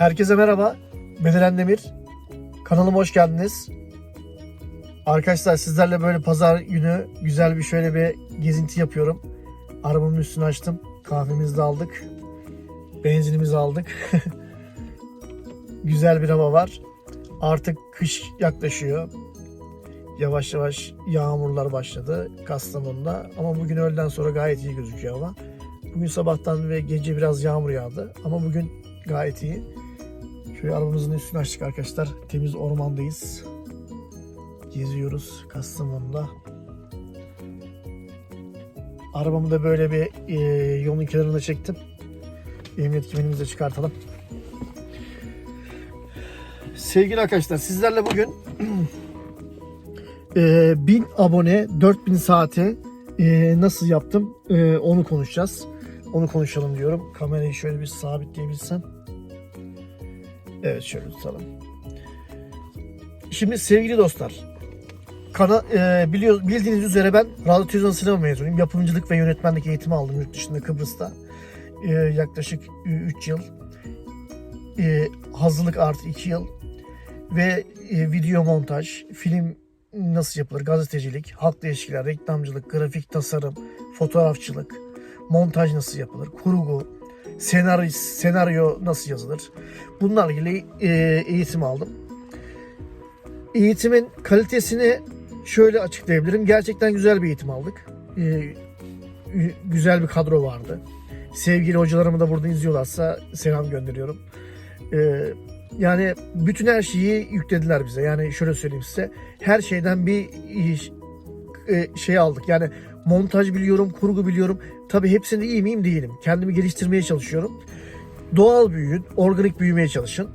Herkese merhaba. Ben Eren Demir. Kanalıma hoş geldiniz. Arkadaşlar sizlerle böyle pazar günü güzel bir şöyle bir gezinti yapıyorum. Arabamın üstünü açtım. Kahvemizi de aldık. Benzinimizi aldık. güzel bir hava var. Artık kış yaklaşıyor. Yavaş yavaş yağmurlar başladı Kastamonu'da. Ama bugün öğleden sonra gayet iyi gözüküyor hava. Bugün sabahtan ve gece biraz yağmur yağdı. Ama bugün gayet iyi. Şöyle arabamızın üstünü açtık arkadaşlar. Temiz ormandayız. Geziyoruz Kastamonu'da. Arabamı da böyle bir e, yolun kenarına çektim. Emniyet kemerimizi de çıkartalım. Sevgili arkadaşlar sizlerle bugün e, 1000 abone 4000 saate e, nasıl yaptım e, onu konuşacağız. Onu konuşalım diyorum. Kamerayı şöyle bir sabitleyebilsem. Evet şöyle tutalım. Şimdi sevgili dostlar. Kana, e, biliyor, bildiğiniz üzere ben radyo televizyon sinema mezunuyum. Yapımcılık ve yönetmenlik eğitimi aldım yurt dışında Kıbrıs'ta. E, yaklaşık 3 yıl. E, hazırlık artı 2 yıl. Ve e, video montaj, film nasıl yapılır, gazetecilik, halkla ilişkiler, reklamcılık, grafik tasarım, fotoğrafçılık, montaj nasıl yapılır, kurgu, senaryo, senaryo nasıl yazılır. Bunlarla ilgili e, eğitim aldım. Eğitimin kalitesini şöyle açıklayabilirim. Gerçekten güzel bir eğitim aldık. E, güzel bir kadro vardı. Sevgili hocalarımı da burada izliyorlarsa selam gönderiyorum. E, yani bütün her şeyi yüklediler bize. Yani şöyle söyleyeyim size. Her şeyden bir e, şey aldık. Yani montaj biliyorum, kurgu biliyorum. Tabii hepsinde iyi miyim değilim. Kendimi geliştirmeye çalışıyorum. Doğal büyüyün, organik büyümeye çalışın.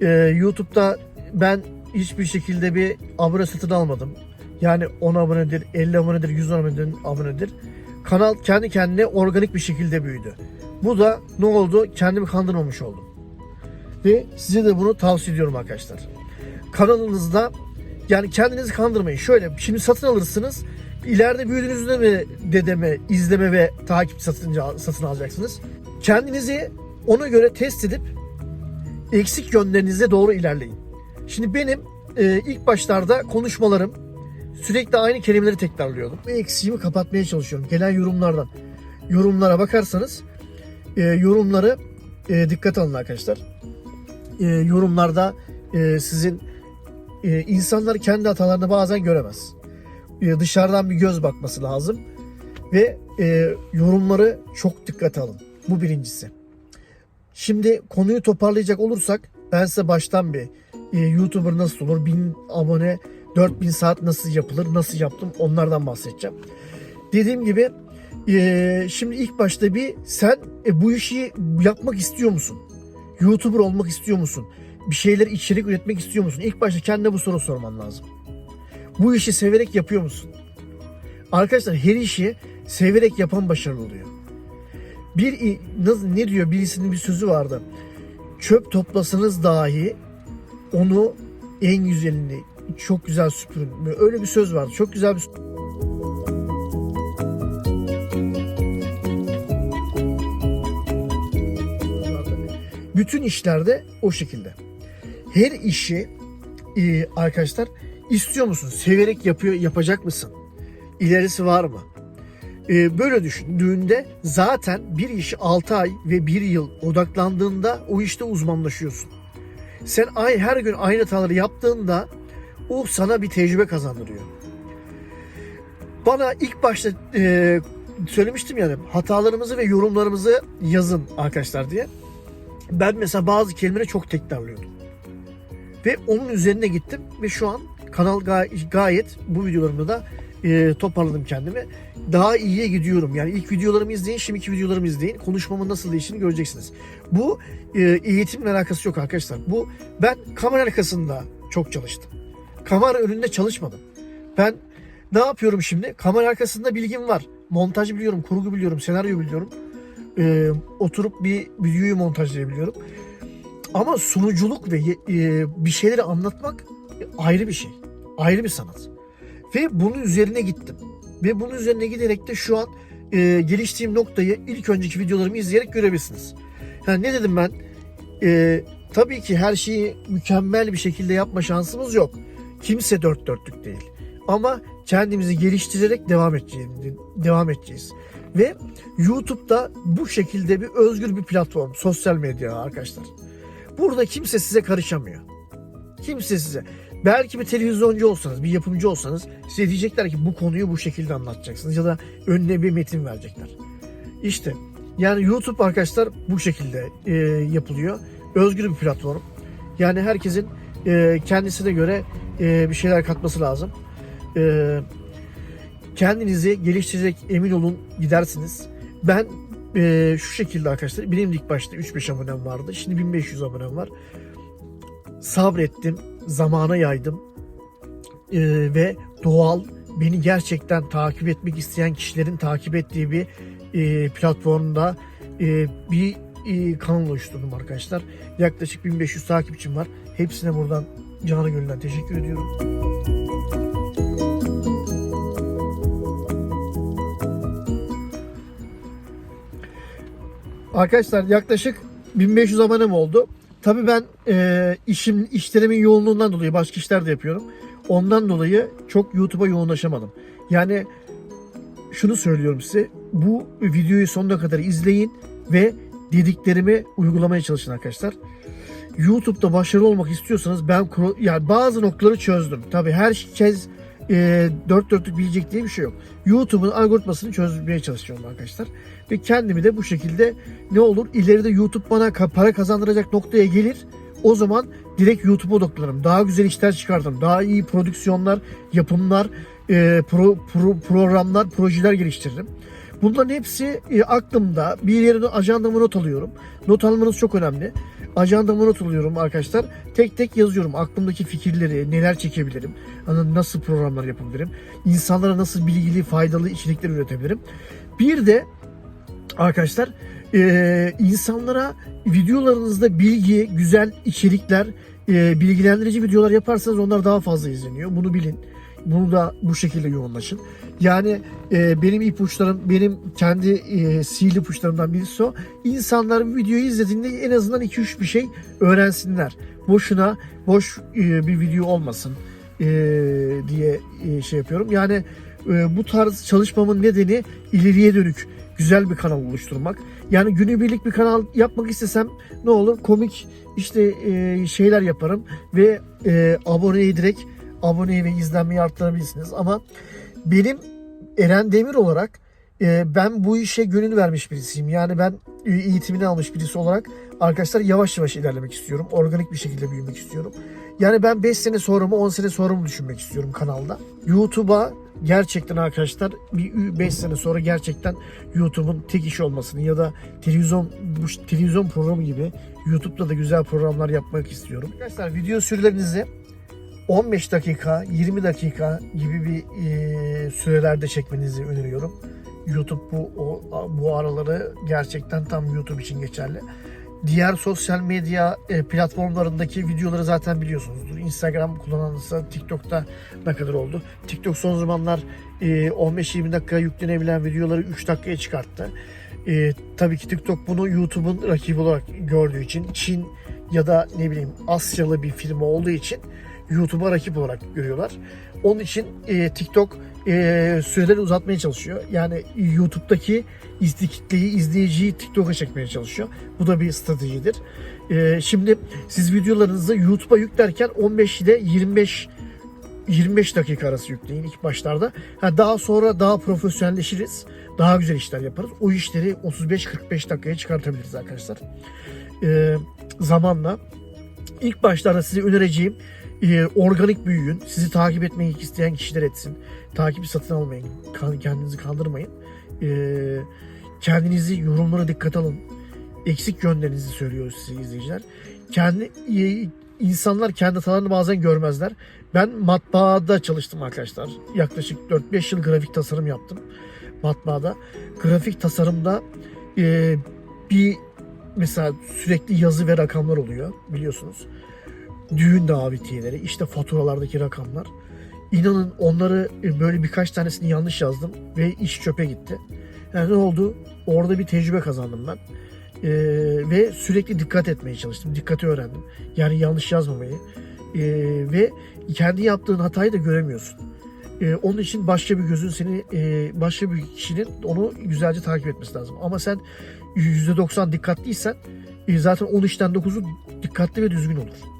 Ee, YouTube'da ben hiçbir şekilde bir abone satın almadım. Yani 10 abonedir, 50 abonedir, 100 abonedir, abonedir. Kanal kendi kendine organik bir şekilde büyüdü. Bu da ne oldu? Kendimi kandırmamış oldum. Ve size de bunu tavsiye ediyorum arkadaşlar. Kanalınızda yani kendinizi kandırmayın. Şöyle şimdi satın alırsınız. İleride büyüdüğünüzde mi dedeme, izleme ve takip satınca, satın alacaksınız. Kendinizi ona göre test edip eksik yönlerinize doğru ilerleyin. Şimdi benim e, ilk başlarda konuşmalarım sürekli aynı kelimeleri tekrarlıyordum. Eksiğimi kapatmaya çalışıyorum. Gelen yorumlardan. Yorumlara bakarsanız e, yorumları e, dikkat alın arkadaşlar. E, yorumlarda e, sizin e, insanlar kendi hatalarını bazen göremez. E, dışarıdan bir göz bakması lazım ve e, yorumları çok dikkate alın. Bu birincisi. Şimdi konuyu toparlayacak olursak ben size baştan bir e, YouTuber nasıl olur, 1000 abone, 4000 saat nasıl yapılır, nasıl yaptım onlardan bahsedeceğim. Dediğim gibi e, şimdi ilk başta bir sen e, bu işi yapmak istiyor musun? YouTuber olmak istiyor musun? Bir şeyler içerik üretmek istiyor musun? İlk başta kendine bu soru sorman lazım. Bu işi severek yapıyor musun? Arkadaşlar her işi severek yapan başarılı oluyor. Bir ne diyor birisinin bir sözü vardı. Çöp toplasanız dahi onu en güzelini çok güzel süpürün. Öyle bir söz vardı. Çok güzel bir bütün işlerde o şekilde. Her işi e, arkadaşlar istiyor musun? Severek yapıyor, yapacak mısın? İlerisi var mı? E, böyle düşündüğünde zaten bir işi 6 ay ve 1 yıl odaklandığında o işte uzmanlaşıyorsun. Sen ay her gün aynı hataları yaptığında o sana bir tecrübe kazandırıyor. Bana ilk başta e, söylemiştim yani hatalarımızı ve yorumlarımızı yazın arkadaşlar diye. Ben mesela bazı kelimeleri çok tekrarlıyordum. Ve onun üzerine gittim ve şu an kanal gay- gayet bu videolarımda da e, toparladım kendimi. Daha iyiye gidiyorum. Yani ilk videolarımı izleyin, şimdiki videolarımı izleyin. Konuşmamın nasıl değiştiğini göreceksiniz. Bu e, eğitimle alakası yok arkadaşlar. Bu ben kamera arkasında çok çalıştım. Kamera önünde çalışmadım. Ben ne yapıyorum şimdi? Kamera arkasında bilgim var. Montaj biliyorum, kurgu biliyorum, senaryo biliyorum. E, oturup bir videoyu montajlayabiliyorum. Ama sunuculuk ve e, bir şeyleri anlatmak ayrı bir şey. Ayrı bir sanat. Ve bunun üzerine gittim. Ve bunun üzerine giderek de şu an e, geliştiğim noktayı ilk önceki videolarımı izleyerek görebilirsiniz. Yani ne dedim ben? Ee, tabii ki her şeyi mükemmel bir şekilde yapma şansımız yok. Kimse dört dörtlük değil. Ama kendimizi geliştirerek devam edeceğiz. Devam edeceğiz. Ve YouTube'da bu şekilde bir özgür bir platform, sosyal medya arkadaşlar. Burada kimse size karışamıyor. Kimse size. Belki bir televizyoncu olsanız, bir yapımcı olsanız size diyecekler ki bu konuyu bu şekilde anlatacaksınız ya da önüne bir metin verecekler. İşte yani YouTube arkadaşlar bu şekilde e, yapılıyor. Özgür bir platform. Yani herkesin e, kendisine göre e, bir şeyler katması lazım. E, kendinizi geliştirecek emin olun gidersiniz. Ben e, şu şekilde arkadaşlar benim ilk başta 3-5 abonem vardı. Şimdi 1500 abonem var. Sabrettim, zamana yaydım E, ve doğal beni gerçekten takip etmek isteyen kişilerin takip ettiği bir e, platformda e, bir e, kanal oluşturdum arkadaşlar. Yaklaşık 1500 takipçim var. Hepsine buradan canı gönülden teşekkür ediyorum. Arkadaşlar yaklaşık 1500 abonem oldu. Tabii ben e, işim işlerimin yoğunluğundan dolayı başka işler de yapıyorum. Ondan dolayı çok YouTube'a yoğunlaşamadım. Yani şunu söylüyorum size. Bu videoyu sonuna kadar izleyin ve dediklerimi uygulamaya çalışın arkadaşlar. YouTube'da başarılı olmak istiyorsanız ben yani bazı noktaları çözdüm. Tabii herkes e, dört dörtlük bilecek diye bir şey yok. YouTube'un algoritmasını çözmeye çalışıyorum arkadaşlar. Ve kendimi de bu şekilde ne olur ileride YouTube bana para kazandıracak noktaya gelir. O zaman direkt YouTube'a odaklanırım. Daha güzel işler çıkartırım. Daha iyi prodüksiyonlar, yapımlar, e, pro- pro- programlar, projeler geliştiririm. Bunların hepsi e, aklımda. Bir yere ajandamı not alıyorum. Not almanız çok önemli. Ajandamı not alıyorum arkadaşlar. Tek tek yazıyorum. Aklımdaki fikirleri, neler çekebilirim, nasıl programlar yapabilirim, insanlara nasıl bilgili, faydalı içerikler üretebilirim. Bir de arkadaşlar e, insanlara videolarınızda bilgi, güzel içerikler, e, bilgilendirici videolar yaparsanız onlar daha fazla izleniyor. Bunu bilin. Bunu da bu şekilde yoğunlaşın. Yani e, benim ipuçlarım, benim kendi e, sihirli ipuçlarımdan birisi o. İnsanlar videoyu izlediğinde en azından 2-3 bir şey öğrensinler. Boşuna, boş e, bir video olmasın e, diye e, şey yapıyorum. Yani e, bu tarz çalışmamın nedeni ileriye dönük güzel bir kanal oluşturmak. Yani günübirlik bir kanal yapmak istesem ne olur? Komik işte e, şeyler yaparım ve e, aboneyi direkt aboneyi ve izlenmeyi arttırabilirsiniz. Ama benim Eren Demir olarak e, ben bu işe gönül vermiş birisiyim. Yani ben e, eğitimini almış birisi olarak arkadaşlar yavaş yavaş ilerlemek istiyorum. Organik bir şekilde büyümek istiyorum. Yani ben 5 sene sonra mı 10 sene sonra mı düşünmek istiyorum kanalda. YouTube'a gerçekten arkadaşlar bir 5 sene sonra gerçekten YouTube'un tek işi olmasını ya da televizyon bu televizyon programı gibi YouTube'da da güzel programlar yapmak istiyorum. Arkadaşlar video sürelerinizi 15 dakika, 20 dakika gibi bir e, sürelerde çekmenizi öneriyorum. YouTube bu o, bu araları gerçekten tam YouTube için geçerli. Diğer sosyal medya e, platformlarındaki videoları zaten biliyorsunuzdur. Instagram kullananlarsa TikTok'ta ne kadar oldu? TikTok son zamanlar e, 15-20 dakika yüklenebilen videoları 3 dakikaya çıkarttı. E, tabii ki TikTok bunu YouTube'un rakibi olarak gördüğü için Çin ya da ne bileyim Asyalı bir firma olduğu için YouTube'a rakip olarak görüyorlar. Onun için e, TikTok e, süreleri uzatmaya çalışıyor. Yani YouTube'daki izli kitleyi, izleyiciyi TikTok'a çekmeye çalışıyor. Bu da bir stratejidir. E, şimdi siz videolarınızı YouTube'a yüklerken 15 ile 25 25 dakika arası yükleyin ilk başlarda. Ha, daha sonra daha profesyonelleşiriz. Daha güzel işler yaparız. O işleri 35-45 dakikaya çıkartabiliriz arkadaşlar. E, zamanla ilk başlarda size önereceğim e, organik büyüyün. Sizi takip etmeyi isteyen kişiler etsin. Takibi satın almayın. Kendinizi kandırmayın. E, kendinizi yorumlara dikkat alın. Eksik yönlerinizi söylüyoruz size izleyiciler. Kendi e, insanlar kendi hatalarını bazen görmezler. Ben matbaada çalıştım arkadaşlar. Yaklaşık 4-5 yıl grafik tasarım yaptım matbaada. Grafik tasarımda e, bir mesela sürekli yazı ve rakamlar oluyor biliyorsunuz düğün davetiyeleri, işte faturalardaki rakamlar. İnanın onları e, böyle birkaç tanesini yanlış yazdım ve iş çöpe gitti. Yani ne oldu? Orada bir tecrübe kazandım ben. Ee, ve sürekli dikkat etmeye çalıştım. Dikkati öğrendim. Yani yanlış yazmamayı. Ee, ve kendi yaptığın hatayı da göremiyorsun. Ee, onun için başka bir gözün seni, e, başka bir kişinin onu güzelce takip etmesi lazım. Ama sen %90 dikkatliysen e, zaten 10 işten 9'u dikkatli ve düzgün olur.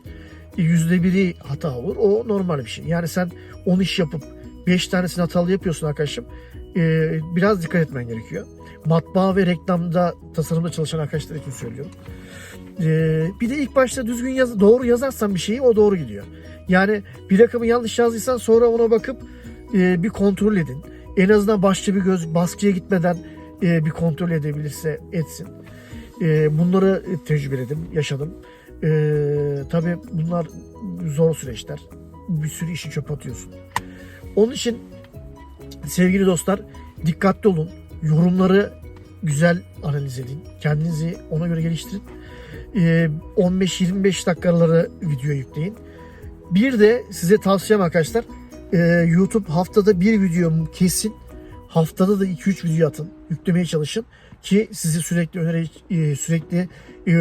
E, %1'i hata olur. O normal bir şey. Yani sen 10 iş yapıp 5 tanesini hatalı yapıyorsun arkadaşım. E, biraz dikkat etmen gerekiyor. Matbaa ve reklamda, tasarımda çalışan arkadaşlar için söylüyorum. E, bir de ilk başta düzgün yaz, doğru yazarsan bir şeyi o doğru gidiyor. Yani bir rakamı yanlış yazdıysan sonra ona bakıp e, bir kontrol edin. En azından başka bir göz baskıya gitmeden e, bir kontrol edebilirse etsin. E, bunları tecrübeledim, yaşadım. E, tabii bunlar zor süreçler. Bir sürü işi çöpe atıyorsun. Onun için sevgili dostlar dikkatli olun. Yorumları güzel analiz edin. Kendinizi ona göre geliştirin. E, 15-25 dakikaları video yükleyin. Bir de size tavsiyem arkadaşlar e, YouTube haftada bir video kesin haftada da 2-3 video atın. Yüklemeye çalışın ki sizi sürekli öneri e, sürekli e,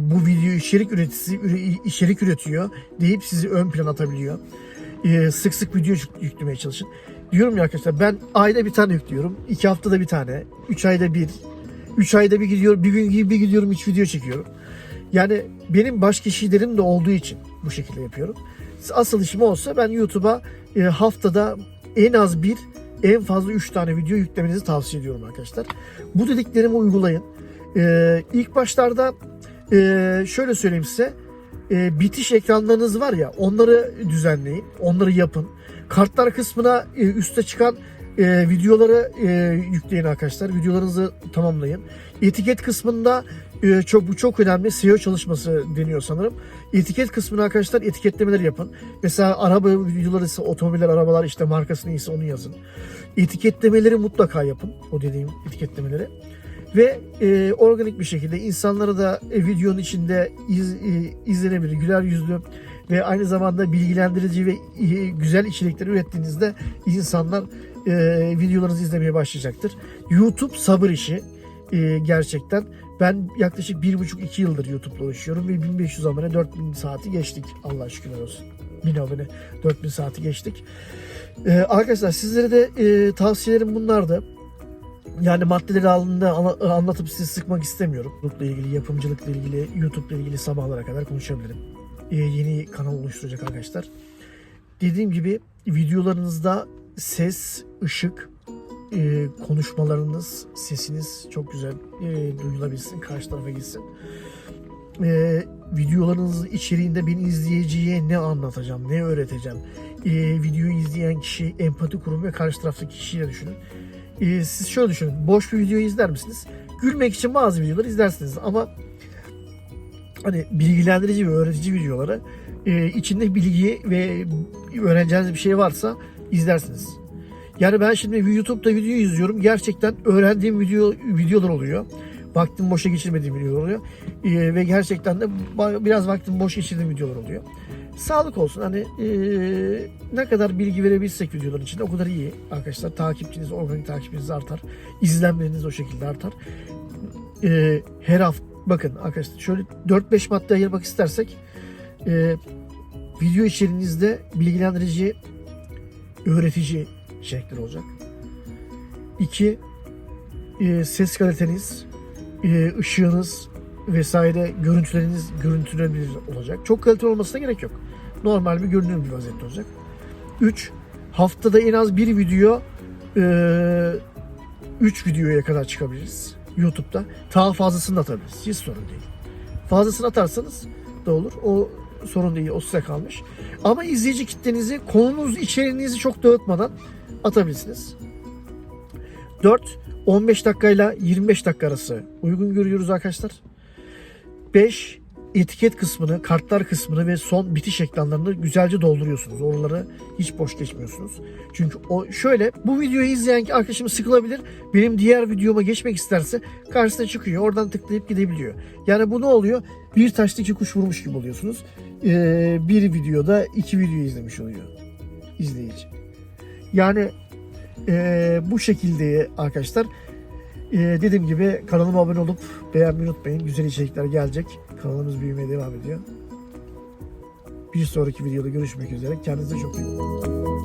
bu video içerik üreticisi üre- içerik üretiyor deyip sizi ön plan atabiliyor. E, sık sık video yük- yüklemeye çalışın. Diyorum ya arkadaşlar ben ayda bir tane yüklüyorum. 2 haftada bir tane. 3 ayda bir. 3 ayda bir gidiyorum. Bir gün gibi bir gidiyorum 3 video çekiyorum. Yani benim başka işlerim de olduğu için bu şekilde yapıyorum. Asıl işim olsa ben YouTube'a haftada en az bir en fazla 3 tane video yüklemenizi tavsiye ediyorum arkadaşlar. Bu dediklerimi uygulayın. Ee, ilk başlarda e, şöyle söyleyeyim size. E, bitiş ekranlarınız var ya onları düzenleyin. Onları yapın. Kartlar kısmına e, üste çıkan e, videoları e, yükleyin arkadaşlar. Videolarınızı tamamlayın. Etiket kısmında çok bu çok önemli. SEO çalışması deniyor sanırım. Etiket kısmına arkadaşlar etiketlemeler yapın. Mesela araba videoları ise otomobiller, arabalar işte markası neyse onu yazın. Etiketlemeleri mutlaka yapın. O dediğim etiketlemeleri. Ve e, organik bir şekilde insanlara da e, videonun içinde iz, e, izlenebilir, güler yüzlü ve aynı zamanda bilgilendirici ve e, güzel içerikler ürettiğinizde insanlar e, videolarınızı izlemeye başlayacaktır. YouTube sabır işi e, gerçekten. Ben yaklaşık bir buçuk iki yıldır YouTube'la uğraşıyorum ve 1500 abone 4000 saati geçtik. Allah şükürler olsun. 1000 abone 4000 saati geçtik. Ee, arkadaşlar sizlere de e, tavsiyelerim bunlardı. Yani maddeleri halinde ana- anlatıp sizi sıkmak istemiyorum. YouTube'la ilgili, yapımcılıkla ilgili, YouTube'la ilgili sabahlara kadar konuşabilirim. Ee, yeni kanal oluşturacak arkadaşlar. Dediğim gibi videolarınızda ses, ışık, e, konuşmalarınız, sesiniz çok güzel e, duyulabilsin, karşı tarafa gitsin. E, videolarınızın içeriğinde ben izleyiciye ne anlatacağım, ne öğreteceğim. E, videoyu izleyen kişi empati kurun ve karşı taraftaki kişiyle düşünün. E, siz şöyle düşünün, boş bir videoyu izler misiniz? Gülmek için bazı videoları izlersiniz ama hani bilgilendirici ve öğretici videoları e, içinde bilgi ve öğreneceğiniz bir şey varsa izlersiniz. Yani ben şimdi YouTube'da video izliyorum. Gerçekten öğrendiğim video videolar oluyor. Vaktim boşa geçirmediğim videolar oluyor. Ee, ve gerçekten de biraz vaktim boş geçirdiğim videolar oluyor. Sağlık olsun. Hani ee, ne kadar bilgi verebilsek videoların içinde o kadar iyi arkadaşlar. Takipçiniz, organik takipçiniz artar. İzlenmeleriniz o şekilde artar. Ee, her hafta bakın arkadaşlar şöyle 4-5 madde ayırmak istersek ee, video içeriğinizde bilgilendirici, öğretici içerikler olacak. İki, e, ses kaliteniz, e, ışığınız vesaire görüntüleriniz görüntülenebilir olacak. Çok kaliteli olmasına gerek yok. Normal bir görünüm bir vaziyette olacak. Üç, haftada en az bir video e, üç videoya kadar çıkabiliriz YouTube'da. Daha fazlasını da atabiliriz. Hiç sorun değil. Fazlasını atarsanız da olur. O sorun değil. O size kalmış. Ama izleyici kitlenizi konunuz içeriğinizi çok dağıtmadan atabilirsiniz. 4. 15 dakikayla 25 dakika arası uygun görüyoruz arkadaşlar. 5. Etiket kısmını, kartlar kısmını ve son bitiş ekranlarını güzelce dolduruyorsunuz. Oraları hiç boş geçmiyorsunuz. Çünkü o şöyle bu videoyu izleyen arkadaşım sıkılabilir. Benim diğer videoma geçmek isterse karşısına çıkıyor. Oradan tıklayıp gidebiliyor. Yani bu ne oluyor? Bir taşla iki kuş vurmuş gibi oluyorsunuz. Ee, bir videoda iki video izlemiş oluyor izleyici. Yani e, bu şekilde arkadaşlar Ee, dediğim gibi kanalıma abone olup beğenmeyi unutmayın. Güzel içerikler gelecek. Kanalımız büyümeye devam ediyor. Bir sonraki videoda görüşmek üzere. Kendinize çok iyi bakın.